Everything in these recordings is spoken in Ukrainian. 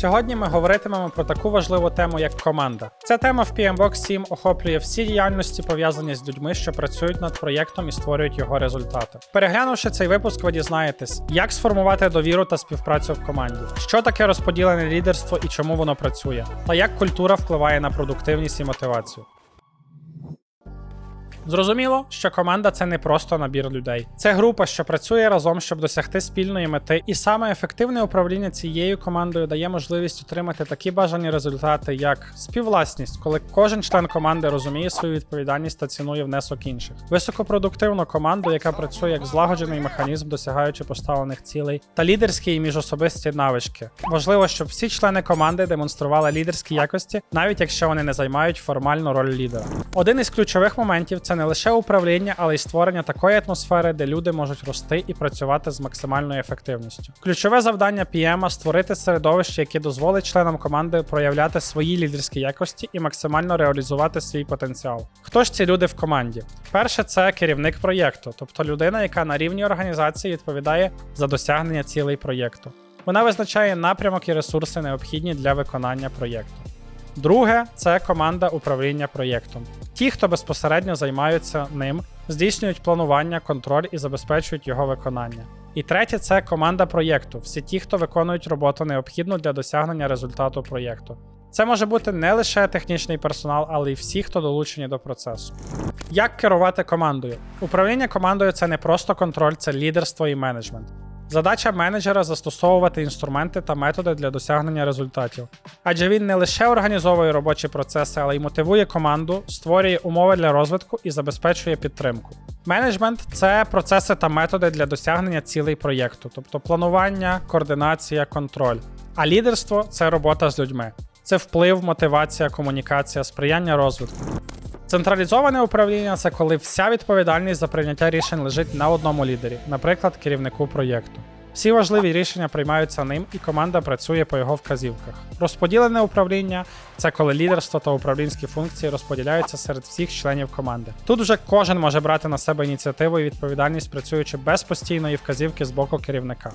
Сьогодні ми говоритимемо про таку важливу тему, як команда. Ця тема в PMBOK 7 охоплює всі діяльності, пов'язані з людьми, що працюють над проєктом і створюють його результати. Переглянувши цей випуск, ви дізнаєтесь, як сформувати довіру та співпрацю в команді, що таке розподілене лідерство і чому воно працює, та як культура впливає на продуктивність і мотивацію. Зрозуміло, що команда це не просто набір людей. Це група, що працює разом, щоб досягти спільної мети, і саме ефективне управління цією командою дає можливість отримати такі бажані результати, як співвласність, коли кожен член команди розуміє свою відповідальність та цінує внесок інших, високопродуктивну команду, яка працює як злагоджений механізм, досягаючи поставлених цілей, та лідерські і міжособисті навички. Важливо, щоб всі члени команди демонстрували лідерські якості, навіть якщо вони не займають формальну роль лідера. Один із ключових моментів це не лише управління, але й створення такої атмосфери, де люди можуть рости і працювати з максимальною ефективністю. Ключове завдання PM – створити середовище, яке дозволить членам команди проявляти свої лідерські якості і максимально реалізувати свій потенціал. Хто ж ці люди в команді? Перше, це керівник проєкту, тобто людина, яка на рівні організації відповідає за досягнення цілей проєкту. Вона визначає напрямок і ресурси, необхідні для виконання проєкту. Друге це команда управління проєктом. Ті, хто безпосередньо займаються ним, здійснюють планування, контроль і забезпечують його виконання. І третє це команда проєкту. Всі ті, хто виконують роботу необхідну для досягнення результату проєкту. Це може бути не лише технічний персонал, але й всі, хто долучені до процесу. Як керувати командою? Управління командою це не просто контроль, це лідерство і менеджмент. Задача менеджера застосовувати інструменти та методи для досягнення результатів. Адже він не лише організовує робочі процеси, але й мотивує команду, створює умови для розвитку і забезпечує підтримку. Менеджмент це процеси та методи для досягнення цілей проєкту, тобто планування, координація, контроль. А лідерство це робота з людьми. Це вплив, мотивація, комунікація, сприяння розвитку. Централізоване управління це коли вся відповідальність за прийняття рішень лежить на одному лідері, наприклад, керівнику проєкту. Всі важливі рішення приймаються ним, і команда працює по його вказівках. Розподілене управління це коли лідерство та управлінські функції розподіляються серед всіх членів команди. Тут вже кожен може брати на себе ініціативу і відповідальність, працюючи без постійної вказівки з боку керівника.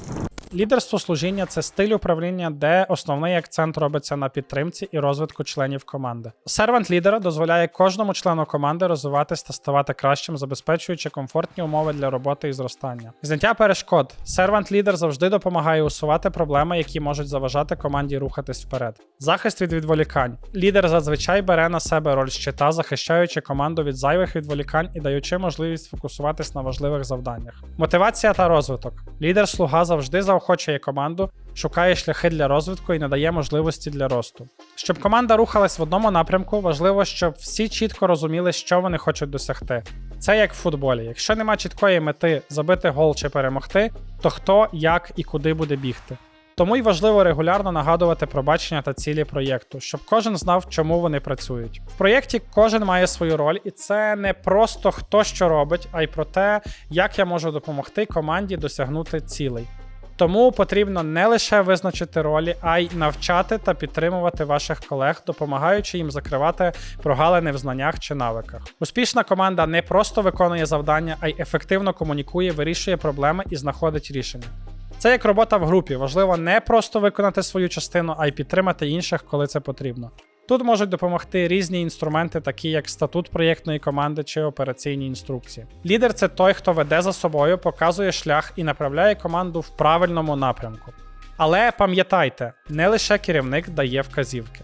Лідерство служіння це стиль управління, де основний акцент робиться на підтримці і розвитку членів команди. Сервант лідера дозволяє кожному члену команди розвиватись та ставати кращим, забезпечуючи комфортні умови для роботи і зростання. Зняття перешкод. Сервант лідер завжди допомагає усувати проблеми, які можуть заважати команді рухатись вперед. Захист від відволікань. Лідер зазвичай бере на себе роль щита, захищаючи команду від зайвих відволікань і даючи можливість фокусуватись на важливих завданнях. Мотивація та розвиток. Лідер слуга завжди заохочує команду, шукає шляхи для розвитку і надає можливості для росту. Щоб команда рухалась в одному напрямку, важливо, щоб всі чітко розуміли, що вони хочуть досягти. Це як в футболі. Якщо нема чіткої мети забити гол чи перемогти, то хто, як і куди буде бігти. Тому й важливо регулярно нагадувати про бачення та цілі проєкту, щоб кожен знав, чому вони працюють. В проєкті кожен має свою роль, і це не просто хто що робить, а й про те, як я можу допомогти команді досягнути цілей. Тому потрібно не лише визначити ролі, а й навчати та підтримувати ваших колег, допомагаючи їм закривати прогалини в знаннях чи навиках. Успішна команда не просто виконує завдання, а й ефективно комунікує, вирішує проблеми і знаходить рішення. Це як робота в групі. Важливо не просто виконати свою частину, а й підтримати інших, коли це потрібно. Тут можуть допомогти різні інструменти, такі як статут проєктної команди чи операційні інструкції. Лідер це той, хто веде за собою, показує шлях і направляє команду в правильному напрямку. Але пам'ятайте, не лише керівник дає вказівки.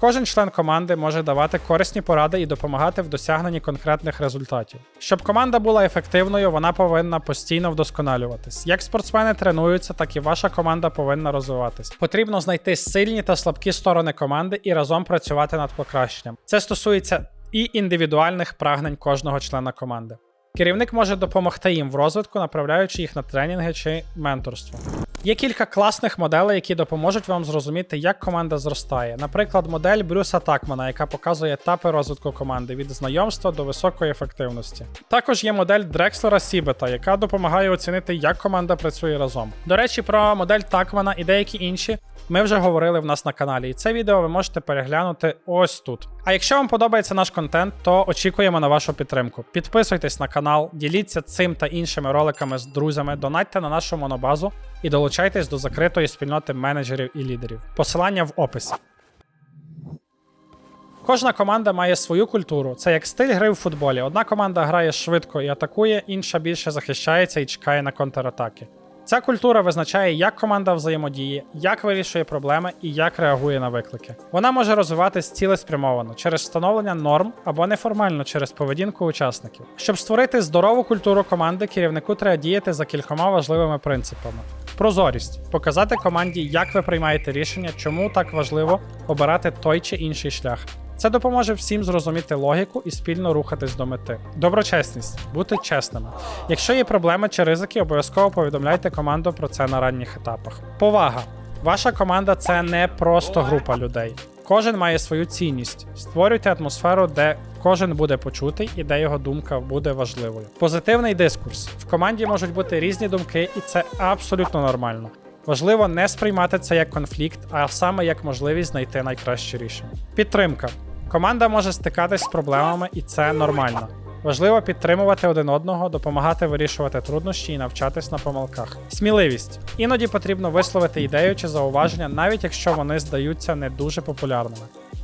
Кожен член команди може давати корисні поради і допомагати в досягненні конкретних результатів. Щоб команда була ефективною, вона повинна постійно вдосконалюватись. Як спортсмени тренуються, так і ваша команда повинна розвиватись. Потрібно знайти сильні та слабкі сторони команди і разом працювати над покращенням. Це стосується і індивідуальних прагнень кожного члена команди. Керівник може допомогти їм в розвитку, направляючи їх на тренінги чи менторство. Є кілька класних моделей, які допоможуть вам зрозуміти, як команда зростає. Наприклад, модель Брюса Такмана, яка показує етапи розвитку команди від знайомства до високої ефективності. Також є модель Дрекслера Сібета, яка допомагає оцінити, як команда працює разом. До речі, про модель Такмана і деякі інші ми вже говорили в нас на каналі, і це відео ви можете переглянути ось тут. А якщо вам подобається наш контент, то очікуємо на вашу підтримку. Підписуйтесь на канал, діліться цим та іншими роликами з друзями, донатьте на нашу монобазу і долучайтесь до закритої спільноти менеджерів і лідерів. Посилання в описі. Кожна команда має свою культуру. Це як стиль гри в футболі. Одна команда грає швидко і атакує, інша більше захищається і чекає на контратаки. Ця культура визначає, як команда взаємодіє, як вирішує проблеми і як реагує на виклики. Вона може розвиватись цілеспрямовано через встановлення норм або неформально через поведінку учасників. Щоб створити здорову культуру команди, керівнику треба діяти за кількома важливими принципами. Прозорість показати команді, як ви приймаєте рішення, чому так важливо обирати той чи інший шлях. Це допоможе всім зрозуміти логіку і спільно рухатись до мети. Доброчесність бути чесними. Якщо є проблеми чи ризики, обов'язково повідомляйте команду про це на ранніх етапах. Повага. Ваша команда це не просто група людей. Кожен має свою цінність. Створюйте атмосферу, де кожен буде почутий і де його думка буде важливою. Позитивний дискурс. В команді можуть бути різні думки, і це абсолютно нормально. Важливо не сприймати це як конфлікт, а саме як можливість знайти найкраще рішення. Підтримка. Команда може стикатись з проблемами, і це нормально. Важливо підтримувати один одного, допомагати вирішувати труднощі і навчатись на помилках. Сміливість. Іноді потрібно висловити ідею чи зауваження, навіть якщо вони здаються не дуже популярними.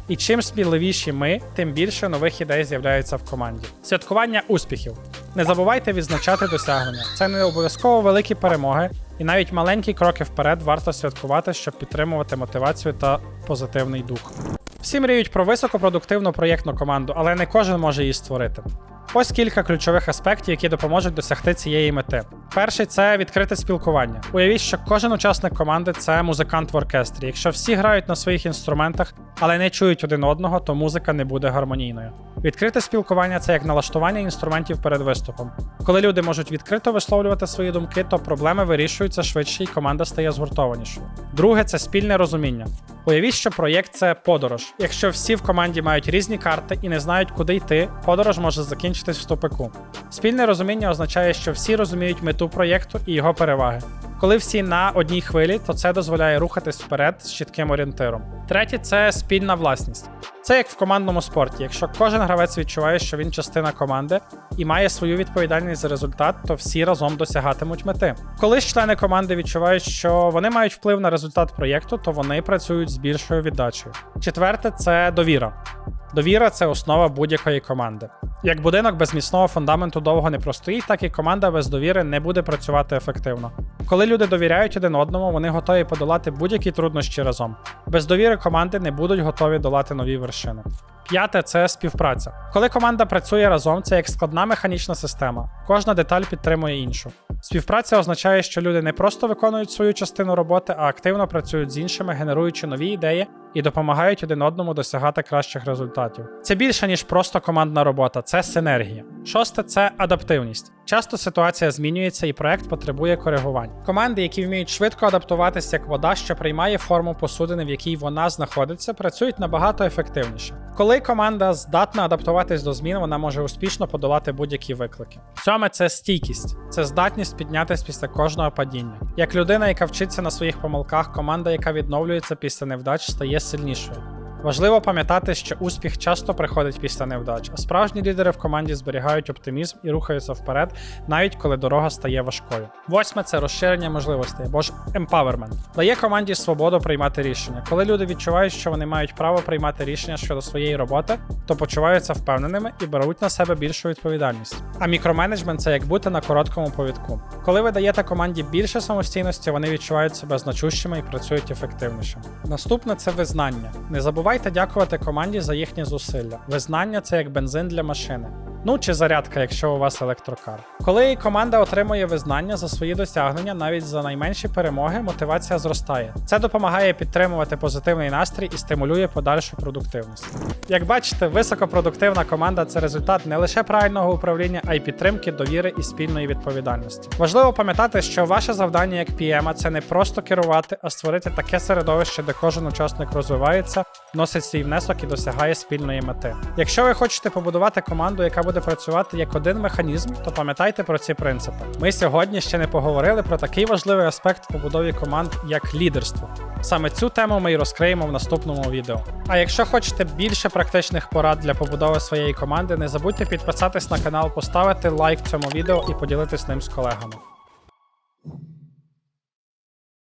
І чим сміливіші ми, тим більше нових ідей з'являється в команді. Святкування успіхів. Не забувайте відзначати досягнення. Це не обов'язково великі перемоги, і навіть маленькі кроки вперед варто святкувати, щоб підтримувати мотивацію та позитивний дух. Всі мріють про високопродуктивну проєктну команду, але не кожен може її створити. Ось кілька ключових аспектів, які допоможуть досягти цієї мети. Перший це відкрите спілкування. Уявіть, що кожен учасник команди це музикант в оркестрі. Якщо всі грають на своїх інструментах, але не чують один одного, то музика не буде гармонійною. Відкрите спілкування це як налаштування інструментів перед виступом. Коли люди можуть відкрито висловлювати свої думки, то проблеми вирішуються швидше і команда стає згуртованішою. Друге це спільне розуміння. Уявіть, що проєкт це подорож. Якщо всі в команді мають різні карти і не знають, куди йти, подорож може закінчитись в тупику. Спільне розуміння означає, що всі розуміють мету проєкту і його переваги. Коли всі на одній хвилі, то це дозволяє рухатись вперед з чітким орієнтиром. Третє це спільна власність. Це як в командному спорті. Якщо кожен гравець відчуває, що він частина команди і має свою відповідальність за результат, то всі разом досягатимуть мети. Коли ж члени команди відчувають, що вони мають вплив на результат проєкту, то вони працюють з більшою віддачею. Четверте це довіра. Довіра це основа будь-якої команди. Як будинок без міцного фундаменту довго не простоїть, так і команда без довіри не буде працювати ефективно. Коли люди довіряють один одному, вони готові подолати будь-які труднощі разом. Без довіри команди не будуть готові долати нові вершини. П'яте це співпраця. Коли команда працює разом, це як складна механічна система. Кожна деталь підтримує іншу. Співпраця означає, що люди не просто виконують свою частину роботи, а активно працюють з іншими, генеруючи нові ідеї і допомагають один одному досягати кращих результатів. Це більше ніж просто командна робота, це синергія. Шосте це адаптивність. Часто ситуація змінюється і проект потребує коригувань. Команди, які вміють швидко адаптуватися як вода, що приймає форму посудини, в якій вона знаходиться, працюють набагато ефективніше. Коли команда здатна адаптуватись до змін, вона може успішно подолати будь-які виклики. Сьоме це стійкість, це здатність піднятися після кожного падіння. Як людина, яка вчиться на своїх помилках, команда, яка відновлюється після невдач, стає сильнішою. Важливо пам'ятати, що успіх часто приходить після невдач, а справжні лідери в команді зберігають оптимізм і рухаються вперед, навіть коли дорога стає важкою. Восьме це розширення можливостей або ж empowerment. Дає команді свободу приймати рішення. Коли люди відчувають, що вони мають право приймати рішення щодо своєї роботи, то почуваються впевненими і беруть на себе більшу відповідальність. А мікроменеджмент це як бути на короткому повідку. Коли ви даєте команді більше самостійності, вони відчувають себе значущими і працюють ефективніше. Наступне це визнання. Не забувайте дякувати команді за їхні зусилля. Визнання це як бензин для машини. Ну чи зарядка, якщо у вас електрокар. Коли команда отримує визнання за свої досягнення, навіть за найменші перемоги, мотивація зростає. Це допомагає підтримувати позитивний настрій і стимулює подальшу продуктивність. Як бачите, високопродуктивна команда це результат не лише правильного управління, а й підтримки, довіри і спільної відповідальності. Важливо пам'ятати, що ваше завдання як PM – це не просто керувати, а створити таке середовище, де кожен учасник розвивається, носить свій внесок і досягає спільної мети. Якщо ви хочете побудувати команду, яка буде працювати як один механізм, то пам'ятайте про ці принципи. Ми сьогодні ще не поговорили про такий важливий аспект в побудові команд, як лідерство. Саме цю тему ми й розкриємо в наступному відео. А якщо хочете більше практичних порад для побудови своєї команди, не забудьте підписатись на канал, поставити лайк цьому відео і поділитись ним з колегами.